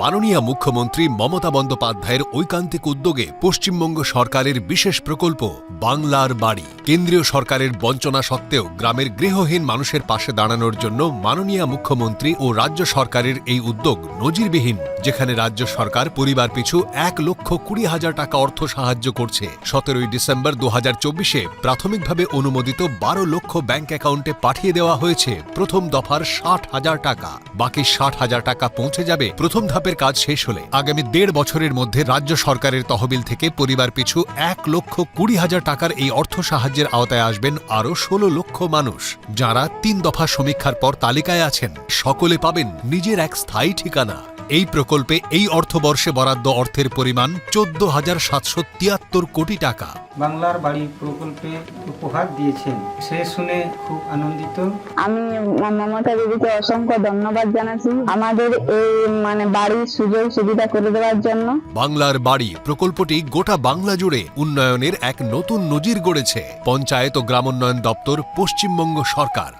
মাননীয় মুখ্যমন্ত্রী মমতা বন্দ্যোপাধ্যায়ের ঐকান্তিক উদ্যোগে পশ্চিমবঙ্গ সরকারের বিশেষ প্রকল্প বাংলার বাড়ি। কেন্দ্রীয় সরকারের বঞ্চনা সত্ত্বেও গ্রামের গৃহহীন মানুষের পাশে দাঁড়ানোর জন্য মাননীয় মুখ্যমন্ত্রী ও রাজ্য সরকারের এই উদ্যোগ নজিরবিহীন, যেখানে রাজ্য সরকার পরিবার পিছু এক লক্ষ কুড়ি হাজার টাকা অর্থ সাহায্য করছে। সতেরোই ডিসেম্বর দু হাজার চব্বিশে প্রাথমিকভাবে অনুমোদিত বারো লক্ষ ব্যাংক অ্যাকাউন্টে পাঠিয়ে দেওয়া হয়েছে। প্রথম দফার ষাট হাজার টাকা। বাকি ষাট হাজার টাকা পৌঁছে যাবে প্রথম ধাপের কাজ শেষ হলে। আগামী দেড় বছরের মধ্যে রাজ্য সরকারের তহবিল থেকে পরিবার পিছু এক লক্ষ কুড়ি হাজার টাকার এই অর্থ সাহায্যের আওতায় আসবেন আরও ষোলো লক্ষ মানুষ। যারা তিন দফা সমীক্ষার পর তালিকায় আছেন, সকলে পাবেন নিজের এক স্থায়ী ঠিকানা। এই প্রকল্পে এই অর্থবর্ষে বরাদ্দ অর্থের পরিমাণ চোদ্দ হাজার সাতশো তিয়াত্তর কোটি টাকা। বাংলার বাড়ি প্রকল্পে উপহার দিয়েছেন। সে শুনে খুব আনন্দিত। আমি মমতা দিদিকে অসংখ্য ধন্যবাদ জানাচ্ছি আমাদের এই মানে বাড়ির সুযোগ সুবিধা করে দেওয়ার জন্য। বাংলার বাড়ি প্রকল্পটি গোটা বাংলা জুড়ে উন্নয়নের এক নতুন নজির গড়েছে। পঞ্চায়েত ও গ্রামোন্নয়ন দপ্তর পশ্চিমবঙ্গ সরকার।